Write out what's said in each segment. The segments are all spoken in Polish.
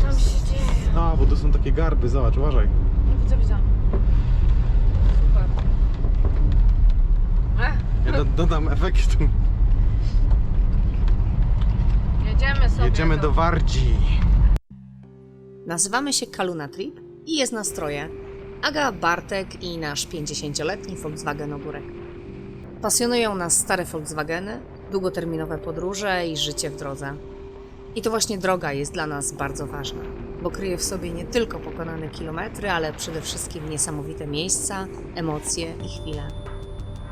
Co tam się dzieje? A, bo to są takie garby, zobacz, uważaj. No widzę, widzę. Super. Ech, Ja do, dodam efektu. jedziemy sobie. Jedziemy do Wardzi. Nazywamy się Kaluna Trip i jest nas troje. Aga, Bartek i nasz 50-letni Volkswagen Ogórek. Pasjonują nas stare Volkswageny, długoterminowe podróże i życie w drodze. I to właśnie droga jest dla nas bardzo ważna, bo kryje w sobie nie tylko pokonane kilometry, ale przede wszystkim niesamowite miejsca, emocje i chwile.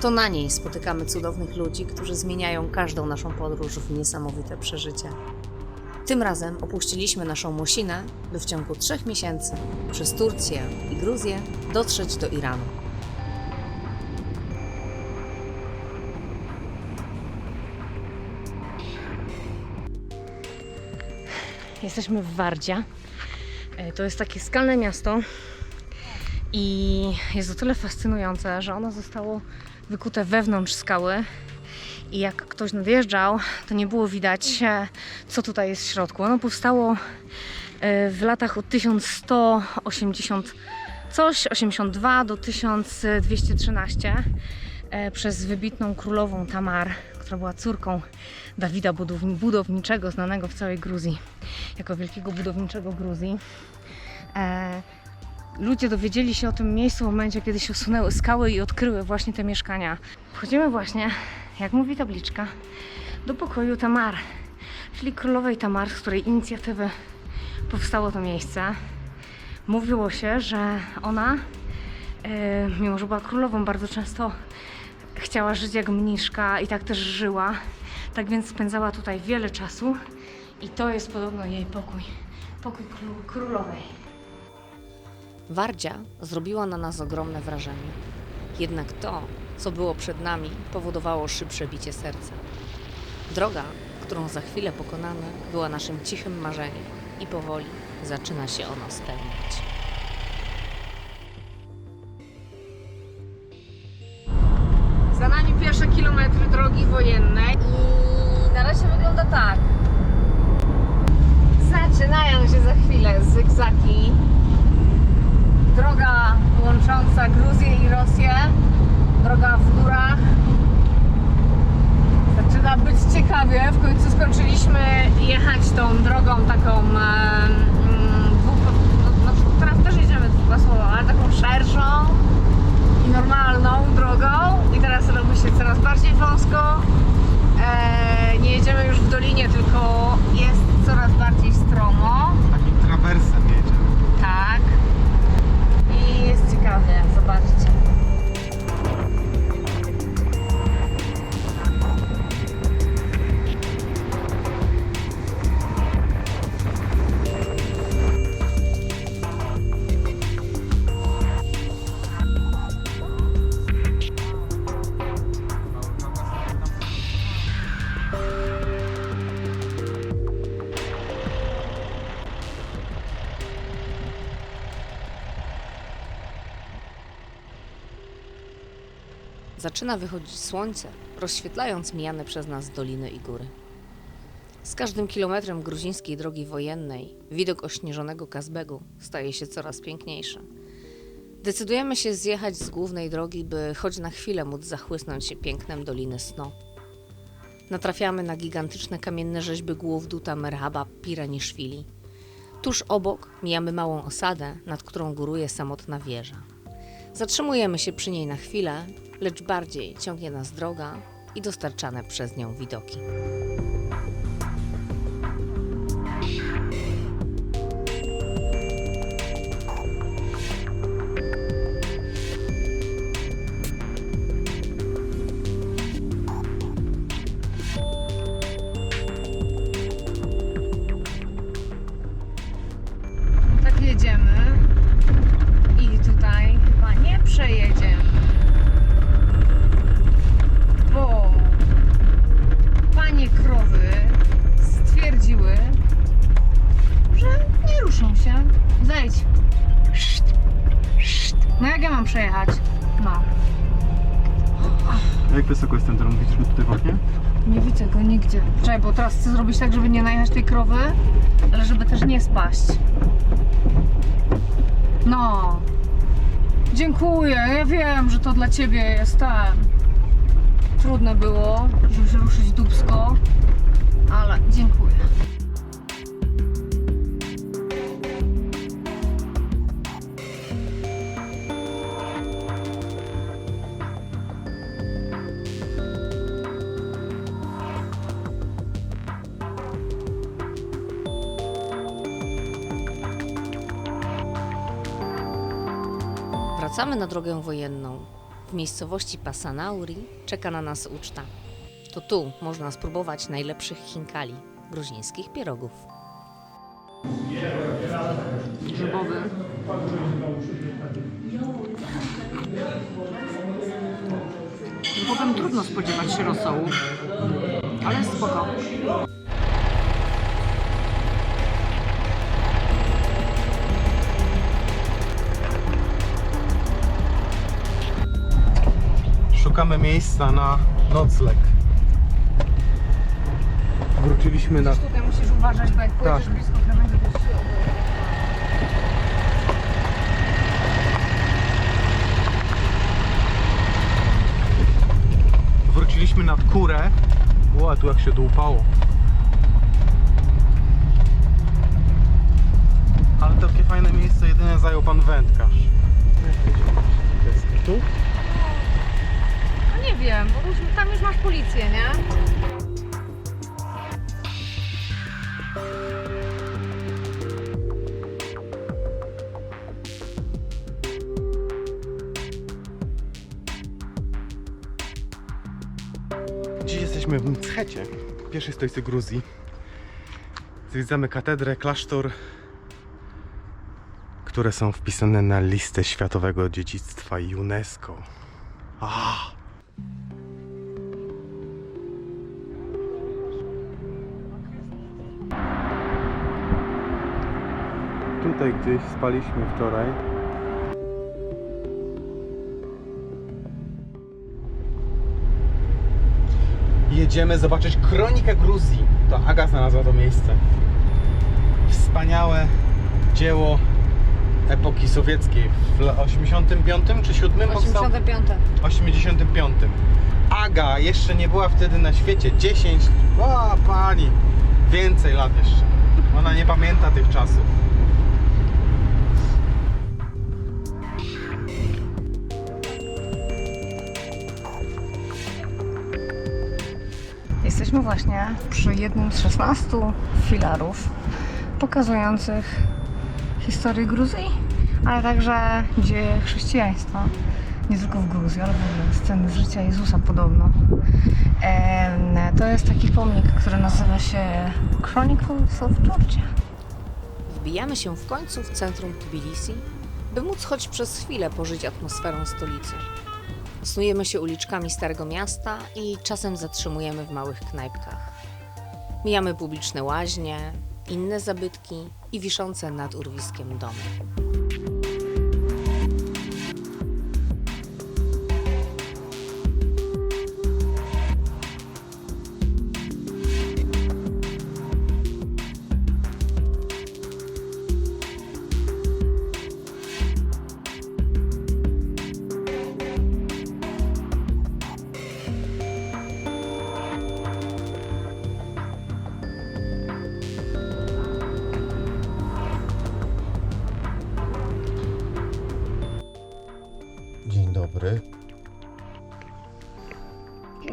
To na niej spotykamy cudownych ludzi, którzy zmieniają każdą naszą podróż w niesamowite przeżycie. Tym razem opuściliśmy naszą Mosinę, by w ciągu trzech miesięcy przez Turcję i Gruzję dotrzeć do Iranu. Jesteśmy w Wardzie. E, To jest takie skalne miasto i jest o tyle fascynujące, że ono zostało wykute wewnątrz skały i jak ktoś nadjeżdżał, to nie było widać, e, co tutaj jest w środku. Ono powstało e, w latach od 1180 coś, 82 do 1213 e, przez wybitną królową Tamar, która była córką Dawida budowni- budowniczego, znanego w całej Gruzji jako wielkiego budowniczego Gruzji. E, ludzie dowiedzieli się o tym miejscu w momencie, kiedy się usunęły skały i odkryły właśnie te mieszkania. Wchodzimy właśnie, jak mówi tabliczka, do pokoju Tamar, czyli królowej Tamar, z której inicjatywy powstało to miejsce. Mówiło się, że ona, e, mimo że była królową, bardzo często chciała żyć jak mniszka i tak też żyła. Tak więc spędzała tutaj wiele czasu i to jest podobno jej pokój. Pokój król- królowej. Wardzia zrobiła na nas ogromne wrażenie. Jednak to, co było przed nami, powodowało szybsze bicie serca. Droga, którą za chwilę pokonamy, była naszym cichym marzeniem i powoli zaczyna się ono spełniać. Za nami pierwsze kilometry drogi wojennej i wygląda tak. Zaczynają się za chwilę zygzaki. Droga łącząca Gruzję i Rosję. Droga w górach. Zaczyna być ciekawie. W końcu skończyliśmy jechać tą drogą taką mm, dwupa- no, no, teraz też jedziemy dwupasmową, ale taką szerszą i normalną drogą i teraz robi się coraz bardziej wąsko. E, nie jedziemy dolinie, tylko jest coraz bardziej stromo. Takim trawersem jedziemy. Tak. I jest ciekawie, zobaczcie. Zaczyna wychodzić słońce, rozświetlając mijane przez nas doliny i góry. Z każdym kilometrem gruzińskiej drogi wojennej widok ośnieżonego Kazbegu staje się coraz piękniejszy. Decydujemy się zjechać z głównej drogi, by choć na chwilę móc zachłysnąć się pięknem Doliny Sno. Natrafiamy na gigantyczne kamienne rzeźby głów Duta Merhaba Piraniszwili. Tuż obok mijamy małą osadę, nad którą góruje samotna wieża. Zatrzymujemy się przy niej na chwilę, lecz bardziej ciągnie nas droga i dostarczane przez nią widoki. Nigdzie. Czekaj, bo teraz chcę zrobić tak, żeby nie najechać tej krowy, ale żeby też nie spaść. No. Dziękuję. Ja wiem, że to dla ciebie jest ten. Trudne było, żeby się ruszyć dubsko, ale dziękuję. Wracamy na drogę wojenną. W miejscowości Pasanauri czeka na nas uczta. To tu można spróbować najlepszych chinkali, gruzińskich pierogów. Grzybowy. Potem trudno spodziewać się rosołu, ale spoko. Szukamy miejsca na nocleg. Wróciliśmy na... Tutaj musisz uważać, bo jak pojedziesz Tak. blisko krawędzi, to się Wróciliśmy nad kurę. Ła, tu jak się dłupało. Ale takie fajne miejsce jedynie zajął pan wędkarz. Dziś jesteśmy w Mchecie, pierwszej stolicy Gruzji. Zwiedzamy katedrę, klasztor, które są wpisane na listę światowego dziedzictwa UNESCO. Ah! Tutaj gdzieś spaliśmy wczoraj. Jedziemy zobaczyć kronikę Gruzji. To Aga znalazła to miejsce. Wspaniałe dzieło epoki sowieckiej. W lat 85 czy 7 powstał? 85. 85. Aga jeszcze nie była wtedy na świecie. 10, o pani, więcej lat jeszcze. Ona nie pamięta tych czasów. Jesteśmy właśnie przy jednym z 16 filarów pokazujących historię Gruzji, ale także dzieje chrześcijaństwa. Nie tylko w Gruzji, ale w ogóle sceny z życia Jezusa podobno. To jest taki pomnik, który nazywa się Chronicles of Georgia. Wbijamy się w końcu w centrum Tbilisi, by móc choć przez chwilę pożyć atmosferą stolicy. Snujemy się uliczkami Starego Miasta i czasem zatrzymujemy w małych knajpkach. Mijamy publiczne łaźnie, inne zabytki i wiszące nad urwiskiem domy.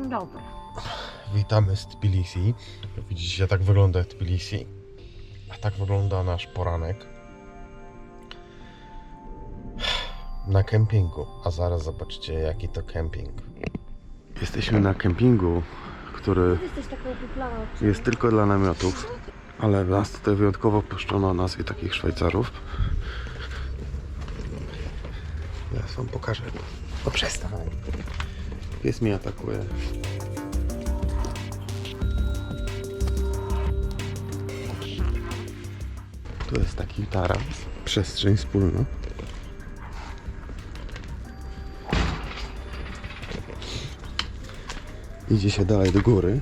Dzień dobry. witamy z Tbilisi. Widzicie, tak wygląda Tbilisi, a tak wygląda nasz poranek na kempingu. A zaraz zobaczycie, jaki to kemping. Jesteśmy na kempingu, który jest tylko dla namiotów, ale nas tutaj wyjątkowo puszczono nazwie takich Szwajcarów. Ja wam pokażę. O przestań. Pies mnie atakuje. Tu jest taki taras, przestrzeń wspólna. Idzie się dalej do góry.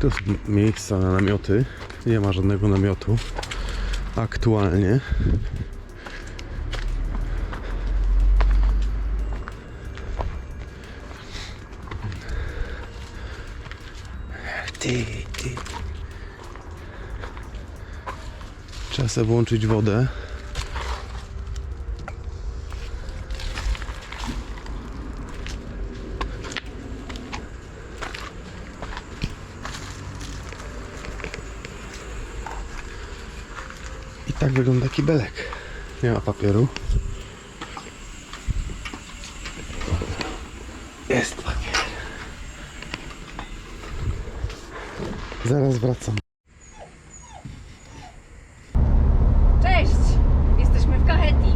Tu jest miejsca na namioty. Nie ma żadnego namiotu aktualnie. Ty, ty. Trzeba włączyć wodę. I tak wygląda kibelek. Nie ma papieru. Jest papier. Zaraz wracam. Cześć! Jesteśmy w Kaheti.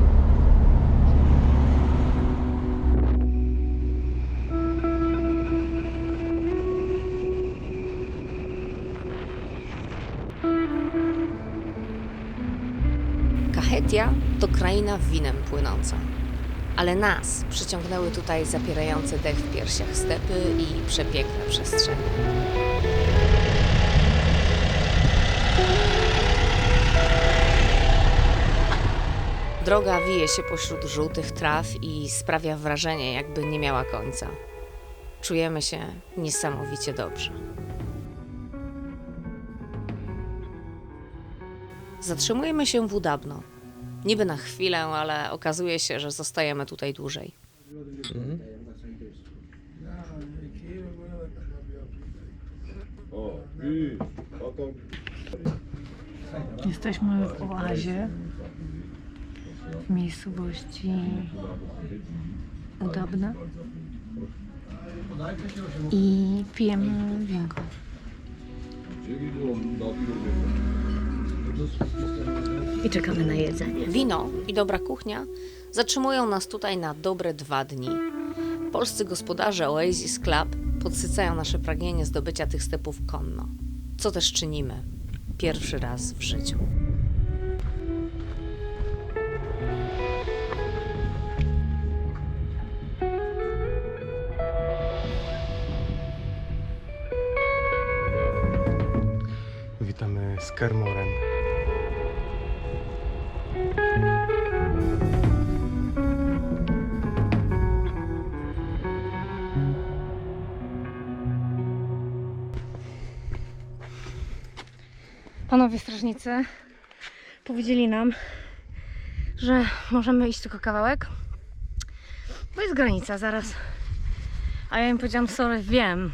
Kahetia to kraina winem płynąca. Ale nas przyciągnęły tutaj zapierające dech w piersiach stepy i przepiękne przestrzenie. Droga wije się pośród żółtych traw i sprawia wrażenie, jakby nie miała końca. Czujemy się niesamowicie dobrze. Zatrzymujemy się w Udabno. Niby na chwilę, ale okazuje się, że zostajemy tutaj dłużej. Jesteśmy w oazie, w miejscowości Udobna i pijemy winko. I czekamy na jedzenie. Wino i dobra kuchnia zatrzymują nas tutaj na dobre dwa dni. Polscy gospodarze Oasis Club podsycają nasze pragnienie zdobycia tych stepów konno. Co też czynimy pierwszy raz w życiu. Witamy z Kermorem. Panowie strażnicy powiedzieli nam, że możemy iść tylko kawałek, bo jest granica zaraz. A ja im powiedziałam, sorry, wiem.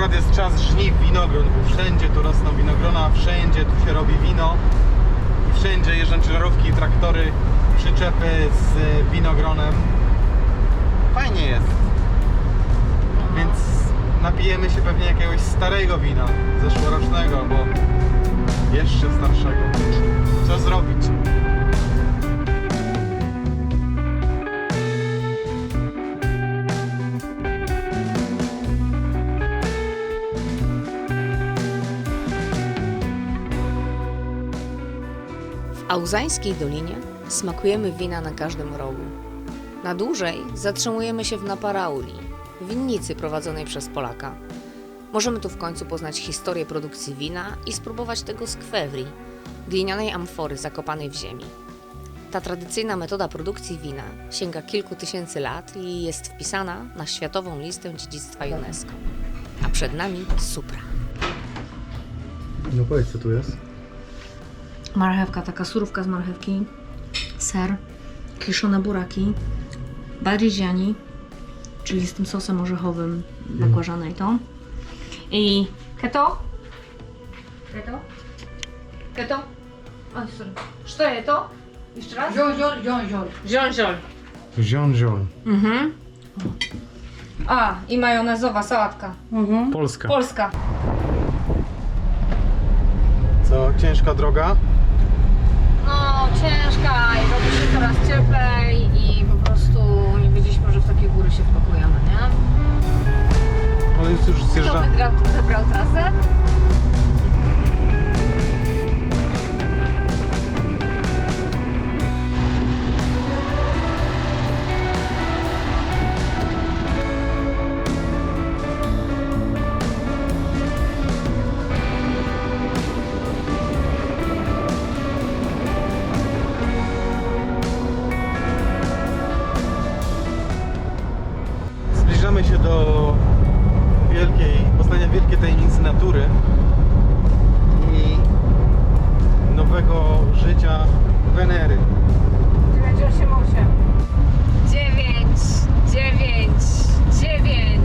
Akurat jest czas żniw winogron, bo wszędzie tu rosną winogrona, wszędzie tu się robi wino. I wszędzie jeżdżą ciężarówki, traktory, przyczepy z winogronem. Fajnie jest. Więc napijemy się pewnie jakiegoś starego wina, zeszłorocznego, albo jeszcze starszego. Co zrobić? Auzańskiej Dolinie smakujemy wina na każdym rogu. Na dłużej zatrzymujemy się w Naparauli, winnicy prowadzonej przez Polaka. Możemy tu w końcu poznać historię produkcji wina i spróbować tego z kwewri, glinianej amfory zakopanej w ziemi. Ta tradycyjna metoda produkcji wina sięga kilku tysięcy lat i jest wpisana na Światową Listę Dziedzictwa UNESCO. A przed nami Supra. No powiedz co tu jest. Marchewka, taka surówka z marchewki, ser, kiszone buraki, bariziani, czyli z tym sosem orzechowym bakłażana i to. I keto? Keto? Keto? Oj, sorry. Co jest to? Jeszcze raz? Ziol, ziol, ziol, ziol. Ziol, ziol. Zion, zion. Mhm. A, i majonezowa sałatka. Polska. Polska. Co, ciężka droga? No, ciężka i robi się coraz cieplej i po prostu nie wiedzieliśmy, że w takie góry się wpakujemy, nie? Ale jest już Kto zjeżdża... wygrał, wybrał trasę? wielkie tajemnice natury i nowego życia Wenery. 98, 9, 9, 9.